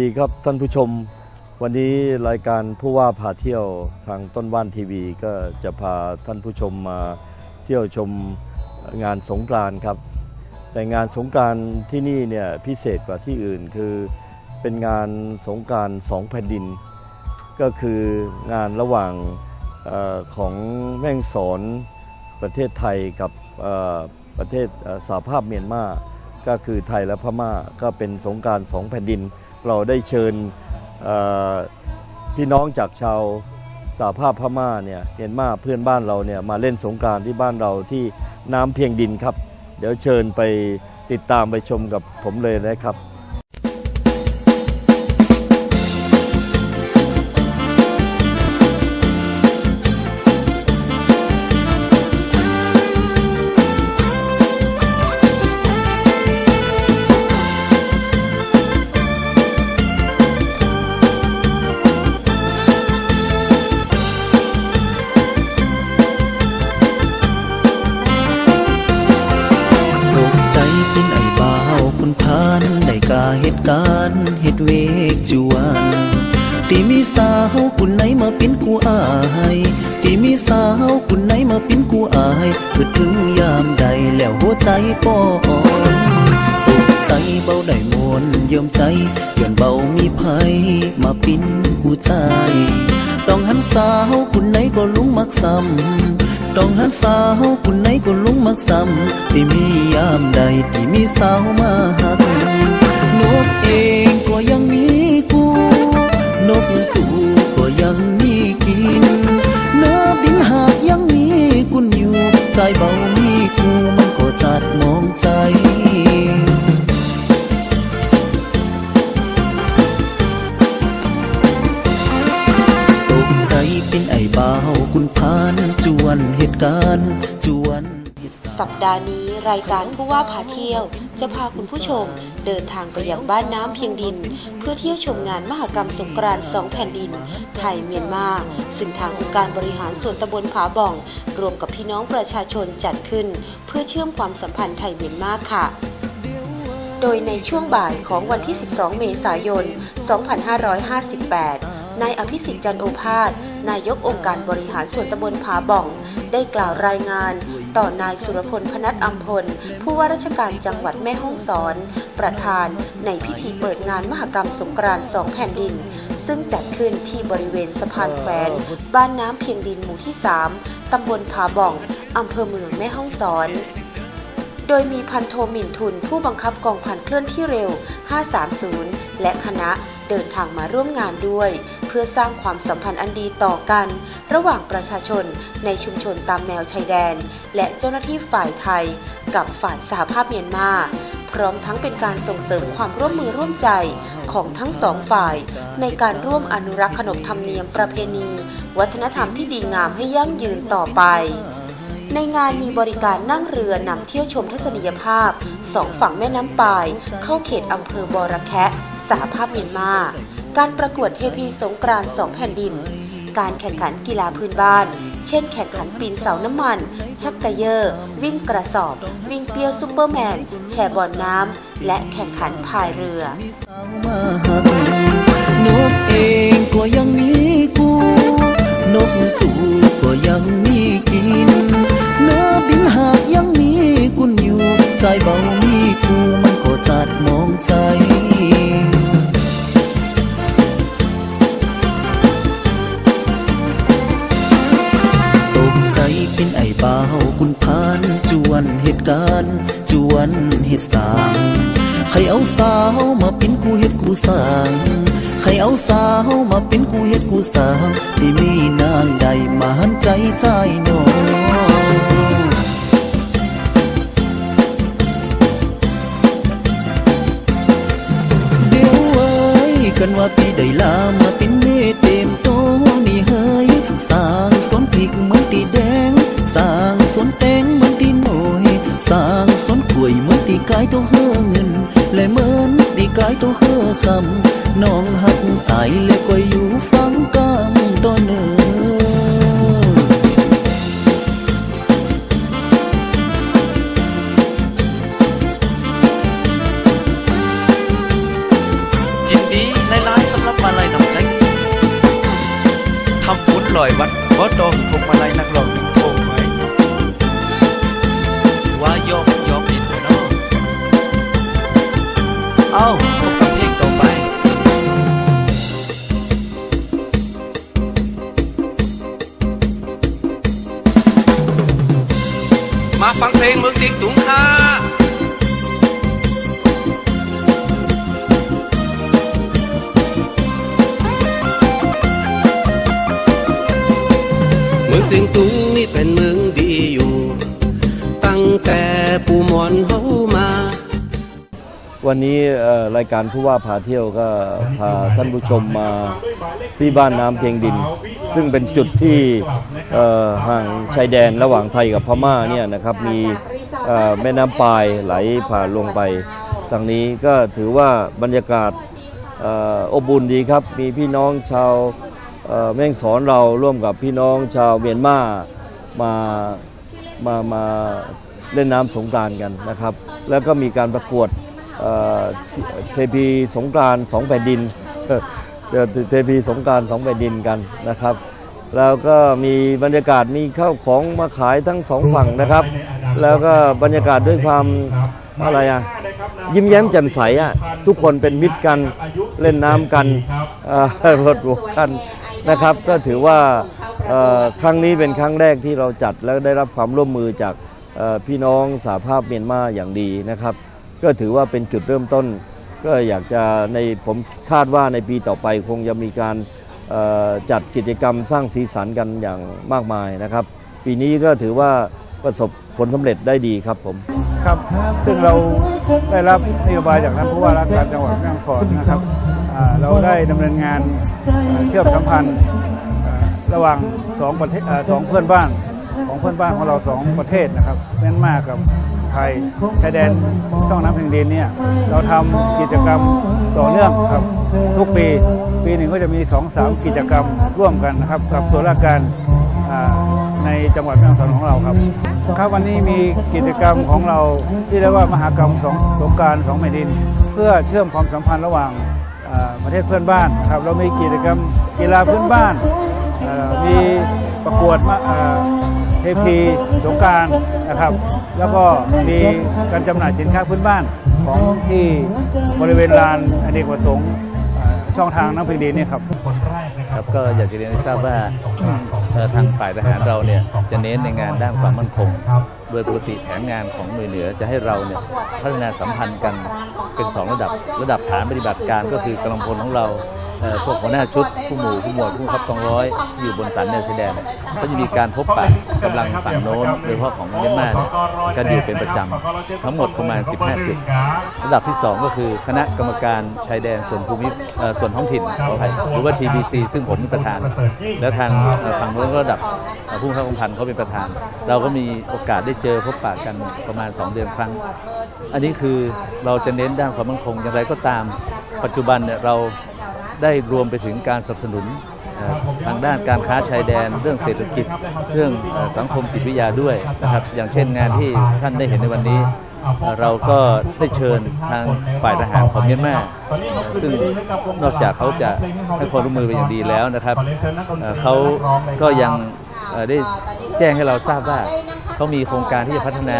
ดีครับท่านผู้ชม วันนี้รายการผู้ว่าพาเที่ยวทางต้นว่านทีวี ก็จะพาท่านผู้ชมมาเที่ยวชมงานสงกรานต์ครับ แต่งานสงกรานต์ที่นี่เนี่ยพิเศษกว่าที่อื่นคือเป็นงานสงกรานต์สองแผ่นดิน ก็คืองานระหว่างอของแม่งสอนประเทศไทยกับประเทศสหภาพเมียนมาก็คือไทยและพม่าก็เป็นสงการสองแผ่นดิน เราได้เชิญพี่น้องจากชาวสาภาพพม่าเนี่ยเมียนมาเพื่อนบ้านเราเนี่ยมาเล่นสงการที่บ้านเราที่น้ำเพียงดินครับ เดี๋ยวเชิญไปติดตามไปชมกับผมเลยนะครับายเพื่อถึงยามใดแล้วหัวใจป้อนตกใจเบาได้มวนเยิมใจย้อนเบามีภัยมาปิ้นกูใจต้องหันสาวคุณไหนก็ลุงมักซ้ำต้องหันสาวคุณไหนก็ลุงมักซ้ำที่มียามใดที่มีสาวมาหักนกเองก็ยังมีกูนกตูก็ยังมีกิน ใจเบามีกูมันก็จัดมองใจตกใจเป็นไอ้บ่าวคุณพานจวนเหตุการณ์จวน สัปดาห์นี้รายการผู้ว่าพาเที่ยว จะพาคุณผู้ชมเดินทางไปยังบ้านน้ำเพียงดิน เพื่อเที่ยวชมงานมหกรรมสงกรานต์สองแผ่นดิน ไทยเมียนมาซึ่งทางองค์การบริหารส่วนตำบลผาบ่อง รวมกับพี่น้องประชาชนจัดขึ้น เพื่อเชื่อมความสัมพันธ์ไทยเมียนมาค่ะโดยในช่วงบ่ายของวันที่ 12 เมษายน 2558 นายอภิสิทธิ์จันโอภาส นายกองค์การบริหารส่วนตำบลผาบ่อง ได้กล่าวรายงาน ต่อนายสุรพลพนัทอัมพล ผู้ว่าราชการจังหวัดแม่ฮ่องสอน ประธานในพิธีเปิดงานมหกรรมสงกรานต์สองแผ่นดิน ซึ่งจัดขึ้นที่บริเวณสะพานแขวน บ้านน้ำเพียงดินหมู่ที่ 3 ตำบลผาบ่อง อำเภอเมืองแม่ฮ่องสอนโดยมีพันโทหมิ่นทุนผู้บังคับกองพันเคลื่อนที่เร็ว 530 และคณะ เดินทางมาร่วมงานด้วย เพื่อสร้างความสัมพันธ์อันดีต่อกัน ระหว่างประชาชนในชุมชนตามแนวชายแดน และเจ้าหน้าที่ฝ่ายไทย กับฝ่ายสหภาพเมียนมาพร้อมทั้งเป็นการส่งเสริมความร่วมมือร่วมใจของทั้งสองฝ่าย ในการร่วมอนุรักษ์ขนบธรรมเนียมประเพณี วัฒนธรรมที่ดีงามให้ยั่งยืนต่อไป ในงานมีบริการนั่งเรือนำเที่ยวชมทัศนียภาพสองฝั่งแม่น้ำปาย เข้าเขตอำเภอบอระแคะ สหภาพเมียนมา การประกวดเทพีสงกรานต์สองแผ่นดิน การแข่งขันกีฬาพื้นบ้าน เช่นแข่งขันปีนเสาน้ำมัน ชักกระเยอร์ วิ่งกระสอบ วิ่งเปียวซูเปอร์แมน แชร์บอลน้ำ และแข่งขันพายเรือนกเองก็ยังมีกูนกตูก็ยังมีกินเนื้อดินหากยังมีคุณอยู่ ใจเบามีกู วนเหตุสร้างใครเอาสาวมาเป็นกูเฮ็ดกูสร้างใครเอาสาวมาเป็นกูเฮ็ดกูสร้างที่มีนางใดมาหันใจใจน้องเดี๋ยวไว้กันว่าพี่ได้ลามาเป็นเมเต็ม trái tố hứa sầm non hắt tại lê quay yu phán cam to nở Chính đi lái lái xâm lắp mà lại nằm tránh Thăm cuốn lòi bắt bớt đo không mà lại ายการผู้ว่าพาเที่ยวก็พาท่านผู้ชมมาที่บ้านน้ำเพียงดิน ซึ่งเป็นจุดที่เอ่อห่างชายแดนระหว่างไทยกับพม่าเนี่ยนะครับมีเอ่อแม่น้ำปายไหลผ่านลงไปทางนี้ก็ถือว่าบรรยากาศเอ่ออบอุ่นดีครับ มีพี่น้องชาวเอ่อแม่งสอนเราร่วมกับพี่น้องชาวเมียนมามามามาเล่นน้ำสงกรานต์กันนะครับ แล้วก็มีการประกวด เทพีสงกรานสองแผ่นดินเทพีสงกานต์สองแผ่นดินกันนะครับ แล้วก็มีบรรยากาศมีข้าวของมาขายทั้งสองฝั่งนะครับ แล้วก็บรรยากาศด้วยความอะไรอะยิ้มแย้มแจ่มใสอะทุกคนเป็นมิตรกันเล่นน้ำกันเอ่อรถหัวกันนะครับ ก็ถือว่าครั้งนี้เป็นครั้งแรกที่เราจัดแล้วได้รับความร่วมมือจากพี่น้องสาภาพเมียนมาอย่างดีนะครับ ก็ถือว่าเป็นจุดเริ่มต้น ก็อยากจะในผมคาดว่าในปีต่อไปคงจะมีการจัดกิจกรรมสร้างสีสันกันอย่างมากมายนะครับ ปีนี้ก็ถือว่าประสบผลสำเร็จได้ดีครับผมครับซึ่งเราได้รับนโยบายจากท่านผู้ว่าราชการจังหวัดแม่ฮ่องสอนนะครับเราได้ดำเนินงานเชื่อมสัมพันธ์ระหว่างสองประเทศสองเพื่อนบ้าน ของเพื่อนบ้านของเราสองประเทศนะครับเมียนมากับไทยชายแดนช่องน้ำเพียงดินเนี่ยเราทำกิจกรรมต่อเนื่องครับ ทุกปีปีหนึ่งก็จะมีสองสามกิจกรรมร่วมกันนะครับ กับส่วนราชการในจังหวัดแม่ฮ่องสอนของเราครับ ครับวันนี้มีกิจกรรมของเราที่เรียกว่ามหากรรมสงสงการสองแผ่นดิน เพื่อเชื่อมความสัมพันธ์ระหว่างประเทศเพื่อนบ้านครับเรามีกิจกรรมกีฬาพื้นบ้านมี พี สงการนะครับ แล้วก็มีการจำหน่ายสินค้าพื้นบ้านของที่บริเวณลานอเนกประสงค์ช่องทางน้ำพียงดินเนี่ยครับครับก็อยากจะเรียนให้ทราบว่าทางฝ่ายทหารเราเนี่ยจะเน้นในงานด้านความมั่นคง โดยปกติแผนงานของหน่วยเหนือจะให้เราเนี่ยพัฒนาสัมพันธ์กันเป็น 2 ระดับ ระดับฐานปฏิบัติการก็คือกำลังพลของเรา พวกหัวหน้าชุดผู้หมู่ผู้หมวดผู้บับกองร้อย อยู่บนสันแนวชายแดนก็จะมีการพบปะกำลังฝั่งโน้นโดยเฉพาะของเมียนมาเนี่ยกันอยู่เป็นประจำทั้งหมดประมาณ 15 จุดระดับที่ 2 ก็คือคณะกรรมการชายแดนส่วนภูมิส่วนท้องถิ่นขออภัยหรือว่า TBC ซึ่งผมเป็นประธาน แล้วทางฝั่งโน้นก็ระดับผู้บังคับกองพันเขาเป็นประธาน เราก็มีโอกาสได้เจอพบปะกันประมาณ 2 เดือนครั้ง อันนี้คือเราจะเน้นด้านความมั่นคงอย่างไรก็ตามปัจจุบันเนี่ยเรา ได้รวมไปถึงการสนับสนุนทางด้านการค้าชายแดน เรื่องเศรษฐกิจ เรื่องสังคมจิตวิทยาด้วยนะครับอย่างเช่นงานที่ท่านได้เห็นในวันนี้ เราก็ได้เชิญทางฝ่ายทหารของเมียนมาเอ่อซึ่งนอกจากเขาจะให้ความร่วมมือเป็นอย่างดีแล้วนะครับเขาก็ยังได้แจ้งให้เราทราบว่าเขามีโครงการที่จะพัฒนา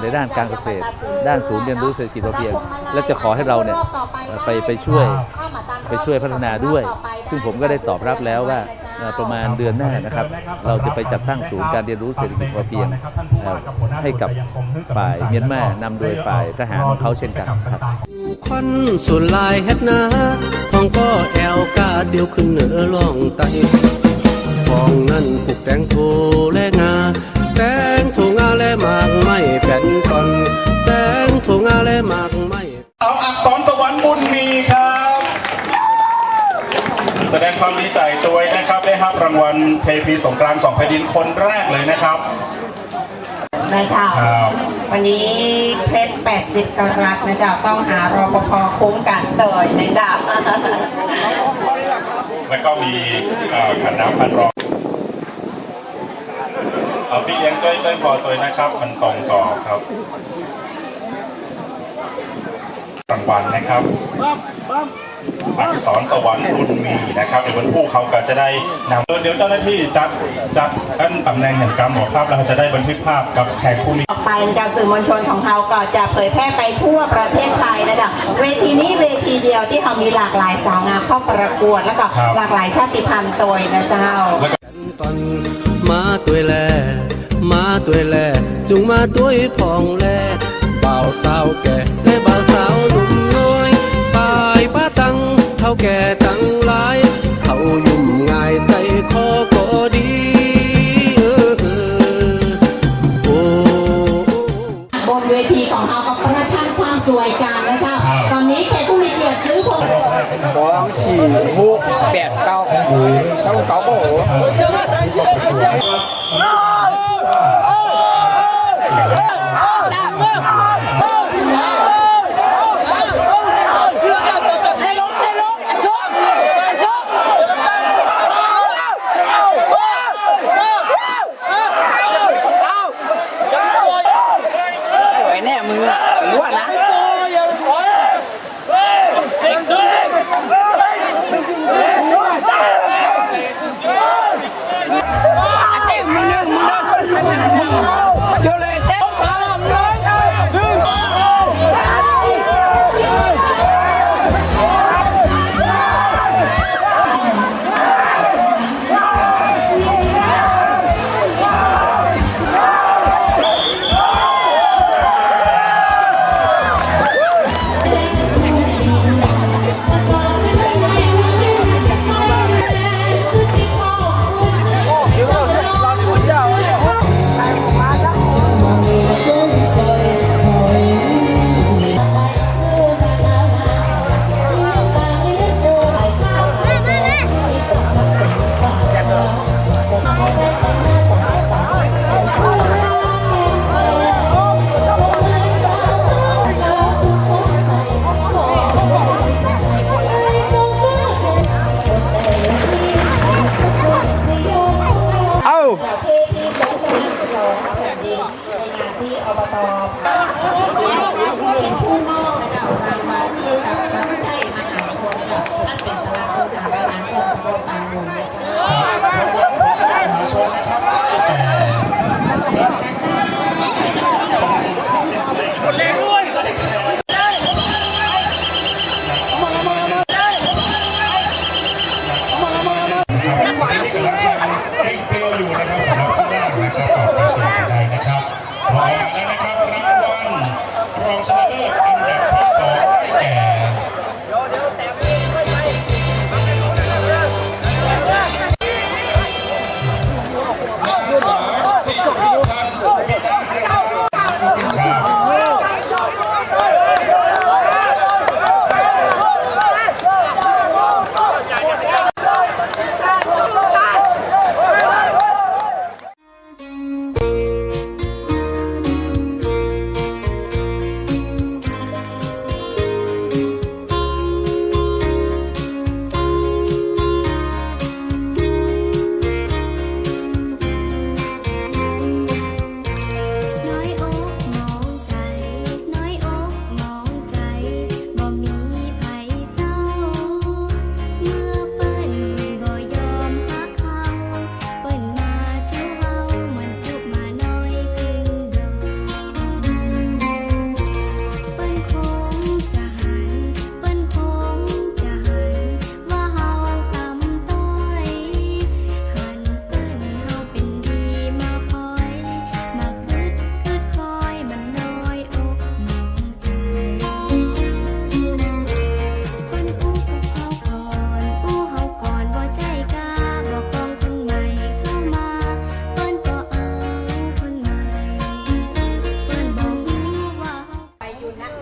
ในด้านการเกษตร ด้านศูนย์เรียนรู้เศรษฐกิจพอเพียง และจะขอให้เราเนี่ยไปไปช่วย ไปช่วยพัฒนาด้วย ซึ่งผมก็ได้ตอบรับแล้วว่าเอ่อประมาณเดือนหน้านะครับ เราจะไปจัดตั้งศูนย์การเรียนรู้เศรษฐกิจพอเพียงเอ่อให้กับฝ่ายเมียนมานำโดยฝ่ายทหารของเขาเช่นกันครับควันส่วนลายเฮ็ดนาทองก็แอวกาเดียวขึ้นเหนือล่องไตฟองนั่นปลูกแตงโทและงาแตงโทงาและหมากไม่แผ่นก่อน แสดงความดีใจด้วยนะครับ ได้รับรางวัลเทพีสงกรานต์สองแผ่นดินคนแรกเลยนะครับนะเจ้าครับวันนี้เพชร 80 กรัตนะเจ้าต้องหารปภคุ้มกันเตยนะเจ้าแล้วก็มีเอ่อขันน้ำพันรองเอาพี่เลี้ยงจ้อยจ้อยพอตัวนะครับ มันตรงต่อครับ รางวัลนะครับอภิสรสวรรค์บุญมีนะครับเดี๋ยววันผู้เขาก็จะได้นำเดี๋ยวเจ้าหน้าที่จัดจัดกันตำแหน่งแห่งกรรมหมอครับเราจะได้บันทึกภาพกับแขกผู้มีต่อไปนะจ๊ะสื่อมวลชนของเราก็จะเผยแพร่ไปทั่วประเทศไทยนะจ๊ะเวทีนี้เวทีเดียวที่เรามีหลากหลายสาวงามเข้าประกวด แล้วก็ครับหลากหลายชาติพันธุ์ตัวนะเจ้าตอนมาตัวแลมาตัวแลจุงมาตัวพองแลบ่าวสาวแก่และ บ่าวสาวหนุ่มน้อยปลายป้าตังเท่าแก่ทั้งหลายเขายุ่มง่ายใจคอก็ดีเออโอ้บนเวทีของเราก็ประชันความสวยกันนะเจ้าตอนนี้แขกผู้มีเกียรติซื้อผมสองสี่หกแปดเก้าต้องเก้าโอ้ รอบลบางมุมนะเจ้ามหาชนนะครับ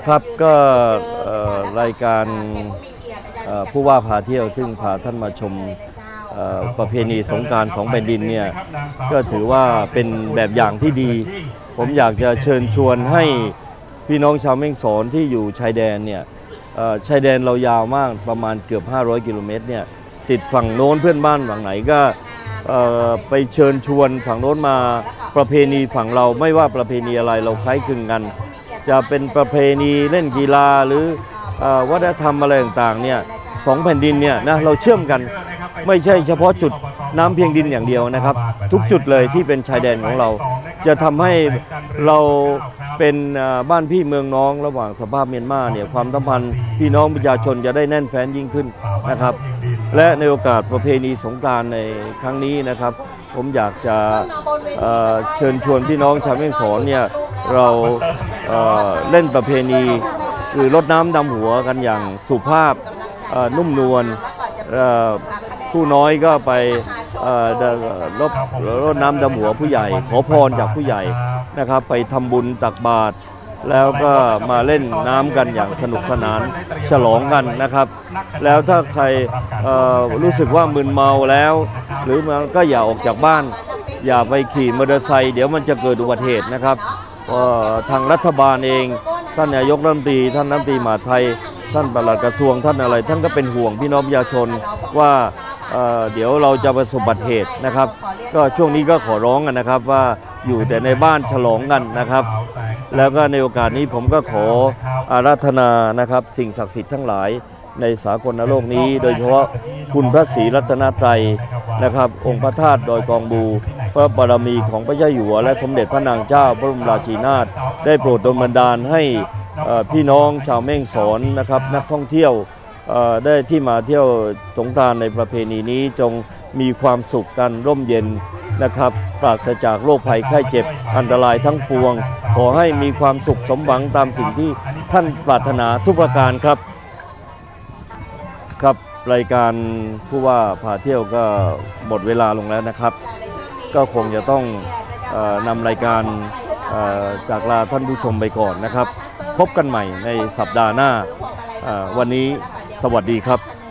ครับก็รายการผู้ว่าพาเที่ยวซึ่งพาท่านมาชมประเพณีสงการสองแผ่นดินเนี่ยก็ถือว่าเป็นแบบอย่างที่ดี ผมอยากจะเชิญชวนให้พี่น้องชาวแม่งสอนที่อยู่ชายแดนเนี่ยชายแดนเรายาวมากประมาณเกือบ 500 กิโลเมตรเนี่ยติดฝั่งโน้นเพื่อนบ้านฝั่งไหนก็ ไปเชิญชวนฝั่งโน้นมาประเพณีฝั่งเราไม่ว่าประเพณีอะไรเราคล้ายคลึงกัน จะเป็นประเพณีเล่นกีฬาหรืออวัฒนธรรมอะไรต่างๆเนี่ยสองแผ่นดินเนี่ยนะเราเชื่อมกันไม่ใช่เฉพาะจุดน้ำเพียงดินอย่างเดียวนะครับ ทุกจุดเลยที่เป็นชายแดนของเรา จะทำให้เราเป็นบ้านพี่เมืองน้องระหว่างสภาพเมียนมาเนี่ยความสัมพันธ์พี่น้องประชาชนจะได้แน่นแฟ้นยิ่งขึ้นนะครับ และในโอกาสประเพณีสงกรานต์ในครั้งนี้นะครับ ผมอยากจะเอ่อเชิญชวนพี่น้องชาวแม่ฮ่องสอนเนี่ยเราเอ่อเล่นประเพณีคือรดน้ำดำหัวกันอย่างสุภาพเอ่อนุ่มนวลเอ่อผู้น้อยก็ไปเอ่อเอ่อรดรดน้ำดำหัวผู้ใหญ่ ขอพรจากผู้ใหญ่นะครับ ไปทำบุญตักบาตร แล้วก็มาเล่นน้ำกันอย่างสนุกสนานฉลองกันนะครับ แล้วถ้าใครรู้สึกว่ามึนเมาแล้ว หรือมันก็อย่าออกจากบ้าน อย่าไปขี่มอเตอร์ไซค์เดี๋ยวมันจะเกิดอุบัติเหตุนะครับทางรัฐบาลเองท่านนายกรัฐมนตรีท่านรัฐมนตรีมหาไทย ท่านปลัดกระทรวงท่านอะไร ท่านก็เป็นห่วงพี่น้องประชาชนว่า เเดี๋ยวเราจะประสบบัติเหตุนะครับ ก็ช่วงนี้ก็ขอร้องกันนะครับว่าอยู่แต่ในบ้านฉลองกันนะครับ แล้วก็ในโอกาสนี้ผมก็ขออาราธนานะครับ สิ่งศักดิ์สิทธิ์ทั้งหลายในสากลโลกนี้ โดยเฉพาะคุณพระศรีรัตนตรัยนะครับ องค์พระธาตุดอยกองบู พระบารมีของพระเจ้าอยู่หัวและสมเด็จพระนางเจ้าพระบรมราชินีนาถได้โปรดดลบันดาลให้พี่น้องชาวแม่งสอนนะครับ นักท่องเที่ยว ได้ที่มาเที่ยวสงกรานในประเพณีนี้จงมีความสุขกันร่มเย็นนะครับ ปราศจากโรคภัยไข้เจ็บอันตรายทั้งปวง ขอให้มีความสุขสมหวังตามสิ่งที่ท่านปรารถนาทุกประการครับ ครับรายการผู้ว่าพาเที่ยวก็หมดเวลาลงแล้วนะครับ ก็คงจะต้องออนำรายการจากลาท่านผู้ชมไปก่อนนะครับ พบกันใหม่ในสัปดาห์หน้าวันนี้ สวัสดีครับ